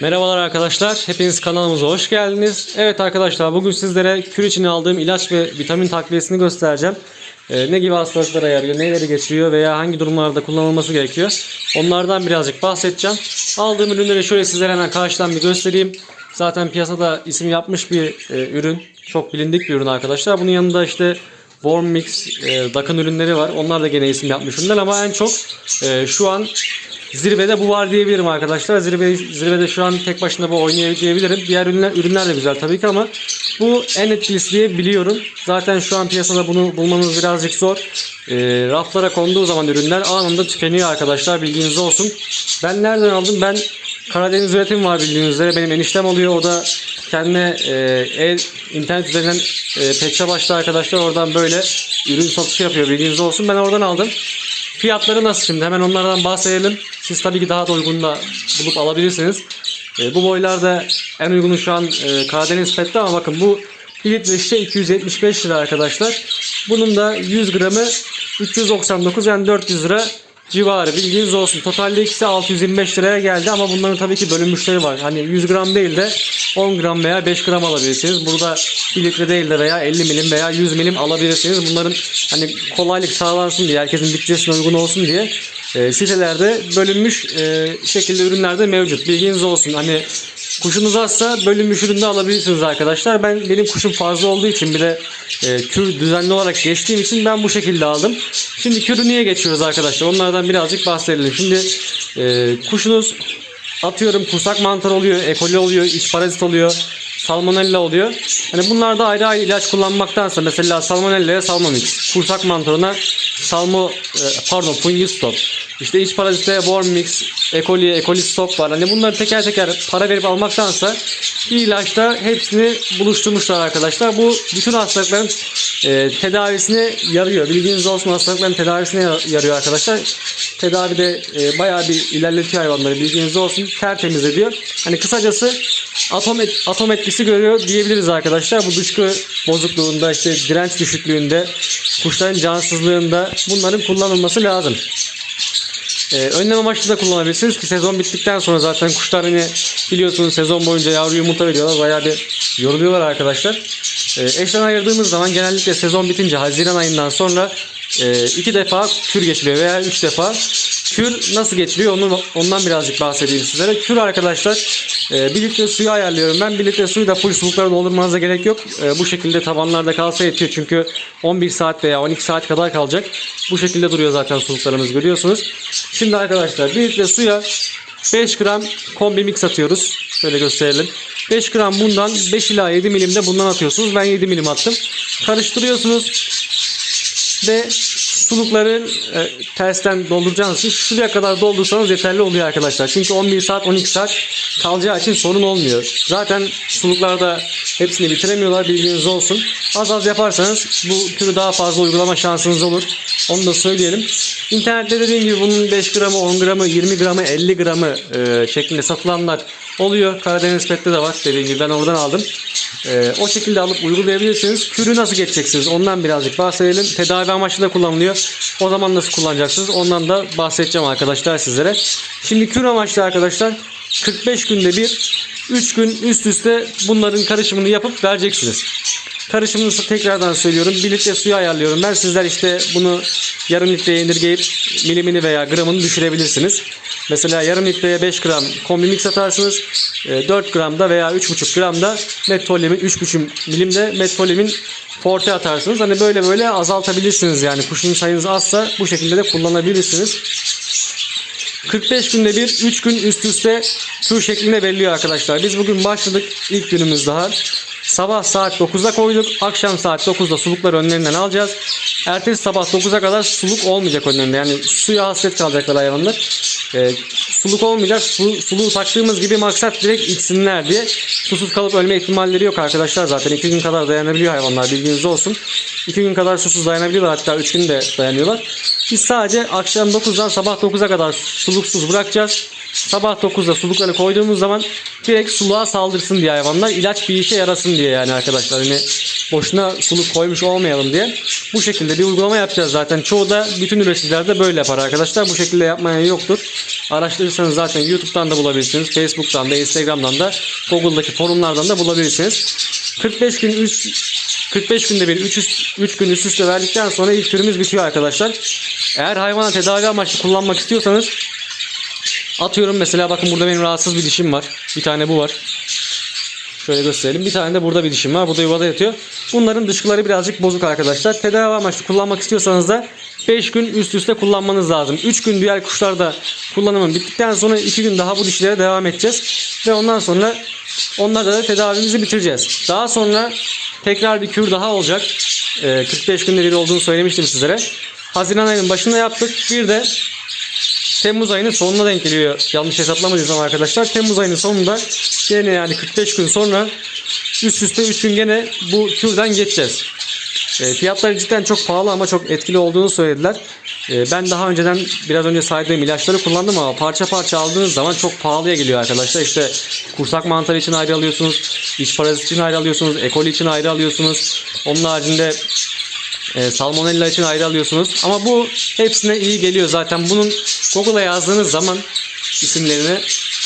Merhabalar arkadaşlar. Hepiniz kanalımıza hoş geldiniz. Evet arkadaşlar bugün sizlere kür için aldığım ilaç ve vitamin takviyesini göstereceğim. Ee, ne gibi hastalıklara yarıyor, neleri geçiriyor veya hangi durumlarda kullanılması gerekiyor. Onlardan birazcık bahsedeceğim. Aldığım ürünleri şöyle sizlere hemen karşıdan bir göstereyim. Zaten piyasada isim yapmış bir e, ürün. Çok bilindik bir ürün arkadaşlar. Bunun yanında işte Warm Mix, e, Dakın ürünleri var. Onlar da gene isim yapmış ürünler ama en çok e, şu an Zirvede bu var diyebilirim arkadaşlar. Zirve, zirvede şu an tek başına bu oynayabilirim. Diğer ürünler, ürünler de güzel tabii ki ama bu en etkilisi diye biliyorum. Zaten şu an piyasada bunu bulmanız birazcık zor. E, raflara konduğu zaman ürünler anında tükeniyor arkadaşlar. Bilginiz olsun. Ben nereden aldım? Ben Karadeniz üretim var bildiğiniz üzere. Benim eniştem oluyor. O da kendine e, el, internet üzerinden e, pet shop açtı arkadaşlar. Oradan böyle ürün satışı yapıyor. Bilginiz olsun. Ben oradan aldım. Fiyatları nasıl şimdi? Hemen onlardan bahsedelim. Siz tabii ki daha da uygun da bulup alabilirsiniz. E, bu boylarda en uygunu şu an e, Karadeniz Pet'te ama bakın bu 1 litre işte 275 lira arkadaşlar. Bunun da 100 gramı 399 yani 400 lira civarı bilginiz olsun. Totalde ikisi 625 liraya geldi ama bunların tabii ki bölünmüşleri var. Hani 100 gram değil de 10 gram veya 5 gram alabilirsiniz. Burada 1 litre değil de veya 50 milim veya 100 milim alabilirsiniz. Bunların hani kolaylık sağlansın diye, herkesin bütçesine uygun olsun diye e, sitelerde bölünmüş e, şekilde ürünler de mevcut. Bilginiz olsun. Hani kuşunuz azsa bölünmüş üründe alabilirsiniz arkadaşlar. Ben benim kuşum fazla olduğu için bir de e, kür düzenli olarak geçtiğim için ben bu şekilde aldım. Şimdi kürü niye geçiyoruz arkadaşlar? Onlardan birazcık bahsedelim. Şimdi e, kuşunuz atıyorum kursak mantar oluyor, ekoli oluyor, iç parazit oluyor, salmonella oluyor. Hani bunlarda ayrı ayrı ilaç kullanmaktansa mesela salmonella'ya salmomix, kursak mantarına salmo e, pardon fungistop. İşte iç parazite worm mix, ekoli, ekoli stop var. Hani bunları teker teker para verip almaktansa ilaçta hepsini buluşturmuşlar arkadaşlar. Bu bütün hastalıkların e, tedavisine yarıyor. Bilginiz olsun hastalıkların tedavisine yarıyor arkadaşlar. Tedavide e, bayağı bir ilerletiyor hayvanları. Bilginiz olsun. Tertemiz ediyor. Hani kısacası atom, et, atom etkisi görüyor diyebiliriz arkadaşlar. Bu dışkı bozukluğunda işte direnç düşüklüğünde kuşların cansızlığında bunların kullanılması lazım. Ee, önlem amaçlı da kullanabilirsiniz ki sezon bittikten sonra zaten kuşlar hani biliyorsunuz sezon boyunca yavru yumurta veriyorlar. Bayağı bir yoruluyorlar arkadaşlar. Ee, eşten ayırdığımız zaman genellikle sezon bitince Haziran ayından sonra e, iki defa kür geçiliyor veya üç defa. Kür nasıl geçiliyor onu, ondan birazcık bahsedeyim sizlere. Kür arkadaşlar e, 1 litre suyu ayarlıyorum ben. 1 litre suyu da full suluklara doldurmanıza gerek yok. E, bu şekilde tabanlarda kalsa yetiyor. Çünkü 11 saat veya 12 saat kadar kalacak. Bu şekilde duruyor zaten suluklarımız görüyorsunuz. Şimdi arkadaşlar 1 litre suya 5 gram kombi mix atıyoruz. Şöyle gösterelim. 5 gram bundan 5 ila 7 milim de bundan atıyorsunuz. Ben 7 milim attım. Karıştırıyorsunuz. Ve sulukları e, tersten dolduracağınız için şuraya kadar doldursanız yeterli oluyor arkadaşlar. Çünkü 11 saat 12 saat kalacağı için sorun olmuyor. Zaten suluklarda hepsini bitiremiyorlar bilginiz olsun. Az az yaparsanız bu türü daha fazla uygulama şansınız olur. Onu da söyleyelim. İnternette dediğim gibi bunun 5 gramı, 10 gramı, 20 gramı, 50 gramı e, şeklinde satılanlar oluyor. Karadeniz Pet'te de var dediğim gibi ben oradan aldım. E, o şekilde alıp uygulayabilirsiniz. Kürü nasıl geçeceksiniz? Ondan birazcık bahsedelim. Tedavi amaçlı da kullanılıyor. O zaman nasıl kullanacaksınız? Ondan da bahsedeceğim arkadaşlar sizlere. Şimdi kür amaçlı arkadaşlar 45 günde bir 3 gün üst üste bunların karışımını yapıp vereceksiniz. Karışımını tekrardan söylüyorum. 1 litre suyu ayarlıyorum. Ben sizler işte bunu yarım litreye indirgeyip milimini veya gramını düşürebilirsiniz. Mesela yarım litreye 5 gram kombi mix atarsınız. 4 gram da veya 3,5 gram da metformin 3,5 milimde metformin forte atarsınız. Hani böyle böyle azaltabilirsiniz yani. Kuşun sayınız azsa bu şekilde de kullanabilirsiniz. 45 günde bir 3 gün üst üste tur şeklinde veriliyor arkadaşlar. Biz bugün başladık ilk günümüz daha. Sabah saat 9'da koyduk. Akşam saat 9'da sulukları önlerinden alacağız. Ertesi sabah 9'a kadar suluk olmayacak önlerinde. Yani suya hasret kalacaklar hayvanlar. Ee, suluk olmayacak. Su, suluğu taktığımız gibi maksat direkt içsinler diye. Susuz kalıp ölme ihtimalleri yok arkadaşlar zaten. 2 gün kadar dayanabiliyor hayvanlar bilginiz olsun. 2 gün kadar susuz dayanabiliyorlar hatta 3 gün de dayanıyorlar. Biz sadece akşam 9'dan sabah 9'a kadar suluksuz bırakacağız. Sabah 9'da sulukları koyduğumuz zaman direkt suluğa saldırsın diye hayvanlar. ilaç bir işe yarasın diye yani arkadaşlar. Hani boşuna suluk koymuş olmayalım diye. Bu şekilde bir uygulama yapacağız zaten. Çoğu da bütün üreticiler de böyle yapar arkadaşlar. Bu şekilde yapmayan yoktur. Araştırırsanız zaten YouTube'dan da bulabilirsiniz. Facebook'tan da, Instagram'dan da, Google'daki forumlardan da bulabilirsiniz. 45 gün üst 45 günde bir 3, 3 gün üst üste verdikten sonra ilk türümüz bitiyor arkadaşlar. Eğer hayvana tedavi amaçlı kullanmak istiyorsanız atıyorum mesela bakın burada benim rahatsız bir dişim var. Bir tane bu var. Şöyle gösterelim. Bir tane de burada bir dişim var. Bu da yuvada yatıyor. Bunların dışkıları birazcık bozuk arkadaşlar. Tedavi amaçlı kullanmak istiyorsanız da 5 gün üst üste kullanmanız lazım. 3 gün diğer kuşlarda kullanımın bittikten sonra 2 gün daha bu dişlere devam edeceğiz. Ve ondan sonra onlarda da tedavimizi bitireceğiz. Daha sonra tekrar bir kür daha olacak. Ee, 45 günde bir olduğunu söylemiştim sizlere. Haziran ayının başında yaptık. Bir de Temmuz ayının sonuna denk geliyor. Yanlış hesaplamadıysam arkadaşlar. Temmuz ayının sonunda gene yani 45 gün sonra üst üste 3 gün gene bu kürden geçeceğiz. E, fiyatları cidden çok pahalı ama çok etkili olduğunu söylediler. E, ben daha önceden biraz önce saydığım ilaçları kullandım ama parça parça aldığınız zaman çok pahalıya geliyor arkadaşlar. İşte kursak mantarı için ayrı alıyorsunuz, iç parazit için ayrı alıyorsunuz, ekoli için ayrı alıyorsunuz. Onun haricinde e, salmonella için ayrı alıyorsunuz. Ama bu hepsine iyi geliyor zaten. Bunun Google'a yazdığınız zaman isimlerini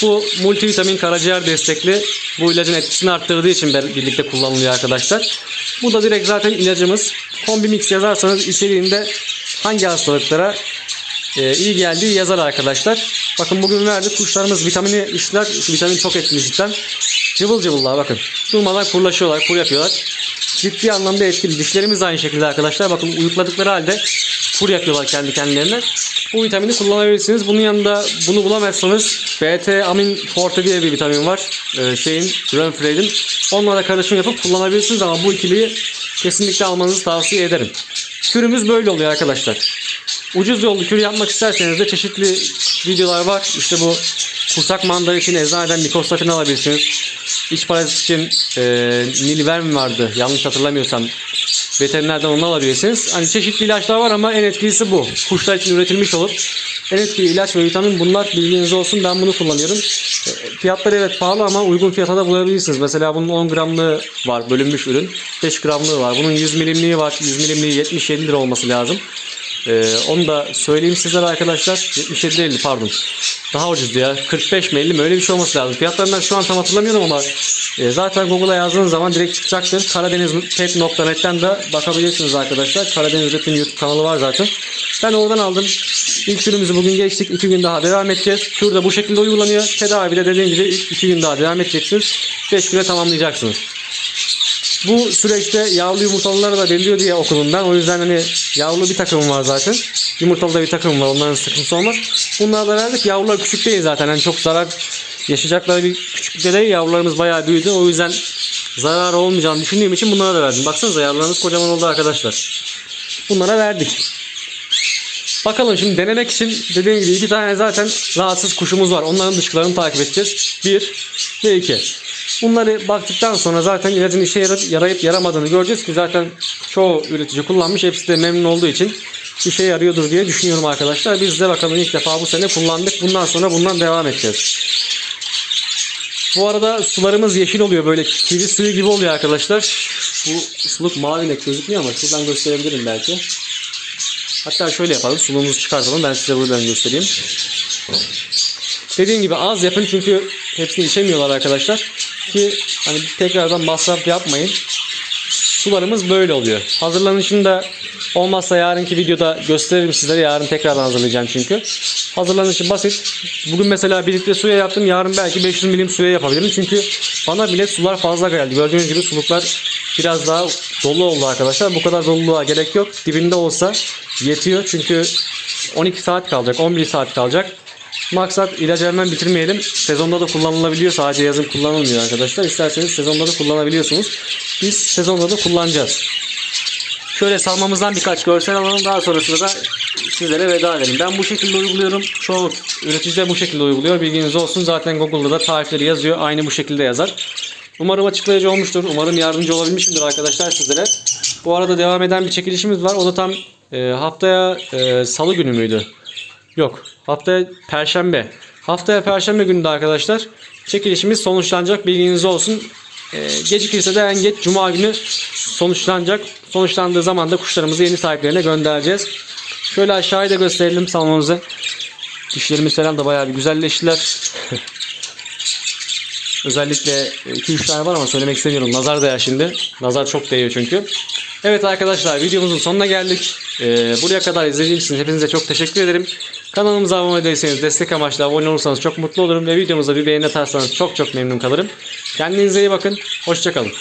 bu multivitamin karaciğer destekli bu ilacın etkisini arttırdığı için birlikte kullanılıyor arkadaşlar. Bu da direkt zaten ilacımız. Kombi mix yazarsanız içeriğinde hangi hastalıklara e, iyi geldiği yazar arkadaşlar. Bakın bugün verdik. Kuşlarımız vitamini içtiler. Vitamin çok etkili cidden. Cıvıl cıvıllar bakın. Durmadan kurlaşıyorlar, kur yapıyorlar. Ciddi anlamda etkili. Dişlerimiz aynı şekilde arkadaşlar. Bakın uyukladıkları halde kur yapıyorlar kendi kendilerine. Bu vitamini kullanabilirsiniz. Bunun yanında bunu bulamazsanız BT Amin Forte diye bir vitamin var. Ee, şeyin Renfreud'in. Onunla da karışım yapıp kullanabilirsiniz ama bu ikiliyi kesinlikle almanızı tavsiye ederim. Kürümüz böyle oluyor arkadaşlar. Ucuz yollu kür yapmak isterseniz de çeşitli videolar var. İşte bu kursak mandarı için eczaneden mikrostatini alabilirsiniz. İç parazit için e, Nilverm vardı. Yanlış hatırlamıyorsam veterinerden onu alabilirsiniz. Hani çeşitli ilaçlar var ama en etkilisi bu. Kuşlar için üretilmiş olup en etkili ilaç ve vitamin bunlar bilginiz olsun. Ben bunu kullanıyorum. E, Fiyatları evet pahalı ama uygun fiyata da bulabilirsiniz. Mesela bunun 10 gramlığı var bölünmüş ürün. 5 gramlığı var. Bunun 100 milimliği var. 100 milimliği 77 lira olması lazım. Ee, onu da söyleyeyim sizlere arkadaşlar. 77 50 pardon. Daha ucuzdu ya. 45 mi 50 mi öyle bir şey olması lazım. Fiyatlarından şu an tam hatırlamıyorum ama e, zaten Google'a yazdığınız zaman direkt çıkacaktır. Karadenizpet.net'ten de bakabilirsiniz arkadaşlar. Karadeniz Üretim YouTube kanalı var zaten. Ben oradan aldım. İlk ürünümüzü bugün geçtik. 2 gün daha devam edeceğiz. Kür de bu şekilde uygulanıyor. Tedavi de dediğim gibi ilk 2 gün daha devam edeceksiniz. 5 güne tamamlayacaksınız. Bu süreçte yavru yumurtalıları da belirliyor diye okudum ben. O yüzden hani yavru bir takımım var zaten. Yumurtalı da bir takımım var. Onların sıkıntısı olmaz. Bunları da verdik. Yavrular küçük değil zaten. Yani çok zarar yaşayacakları bir küçüklükte değil. Yavrularımız bayağı büyüdü. O yüzden zarar olmayacağını düşündüğüm için bunlara da verdim. Baksanıza yavrularımız kocaman oldu arkadaşlar. Bunlara verdik. Bakalım şimdi denemek için dediğim gibi iki tane zaten rahatsız kuşumuz var. Onların dışkılarını takip edeceğiz. Bir ve iki. Bunları baktıktan sonra zaten ilacın işe yarayıp, yarayıp yaramadığını göreceğiz ki zaten çoğu üretici kullanmış. Hepsi de memnun olduğu için işe yarıyordur diye düşünüyorum arkadaşlar. Biz de bakalım ilk defa bu sene kullandık. Bundan sonra bundan devam edeceğiz. Bu arada sularımız yeşil oluyor böyle kivi suyu gibi oluyor arkadaşlar. Bu suluk mavi net gözükmüyor ama şuradan gösterebilirim belki. Hatta şöyle yapalım. Suluğumuzu çıkartalım. Ben size buradan göstereyim. Dediğim gibi az yapın çünkü hepsini içemiyorlar arkadaşlar. Ki hani tekrardan masraf yapmayın. Sularımız böyle oluyor. Hazırlanışını da olmazsa yarınki videoda gösteririm sizlere. Yarın tekrardan hazırlayacağım çünkü. Hazırlanışı basit. Bugün mesela 1 litre suya yaptım. Yarın belki 500 milim suya yapabilirim. Çünkü bana bile sular fazla geldi. Gördüğünüz gibi suluklar biraz daha dolu oldu arkadaşlar. Bu kadar doluluğa gerek yok. Dibinde olsa yetiyor. Çünkü 12 saat kalacak. 11 saat kalacak. Maksat ilacı hemen bitirmeyelim. Sezonda da kullanılabiliyor. Sadece yazın kullanılmıyor arkadaşlar. İsterseniz sezonda da kullanabiliyorsunuz. Biz sezonda da kullanacağız. Şöyle salmamızdan birkaç görsel alalım. Daha sonrasında da sizlere veda edelim. Ben bu şekilde uyguluyorum. Çoğu üretici de bu şekilde uyguluyor. Bilginiz olsun. Zaten Google'da da tarifleri yazıyor. Aynı bu şekilde yazar. Umarım açıklayıcı olmuştur. Umarım yardımcı olabilmişimdir arkadaşlar sizlere. Bu arada devam eden bir çekilişimiz var. O da tam e, haftaya e, salı günü müydü? Yok. Haftaya perşembe. Haftaya perşembe günü de arkadaşlar çekilişimiz sonuçlanacak. Bilginiz olsun. Ee, gecikirse de en geç cuma günü sonuçlanacak. Sonuçlandığı zaman da kuşlarımızı yeni sahiplerine göndereceğiz. Şöyle aşağıya da gösterelim salonumuzu. Dişlerimiz falan da bayağı bir güzelleştiler. Özellikle 2-3 tane var ama söylemek istemiyorum. Nazar değer şimdi. Nazar çok değiyor çünkü. Evet arkadaşlar videomuzun sonuna geldik. Ee, buraya kadar izlediğiniz için hepinize çok teşekkür ederim. Kanalımıza abone değilseniz destek amaçlı abone olursanız çok mutlu olurum ve videomuza bir beğeni atarsanız çok çok memnun kalırım. Kendinize iyi bakın. Hoşçakalın.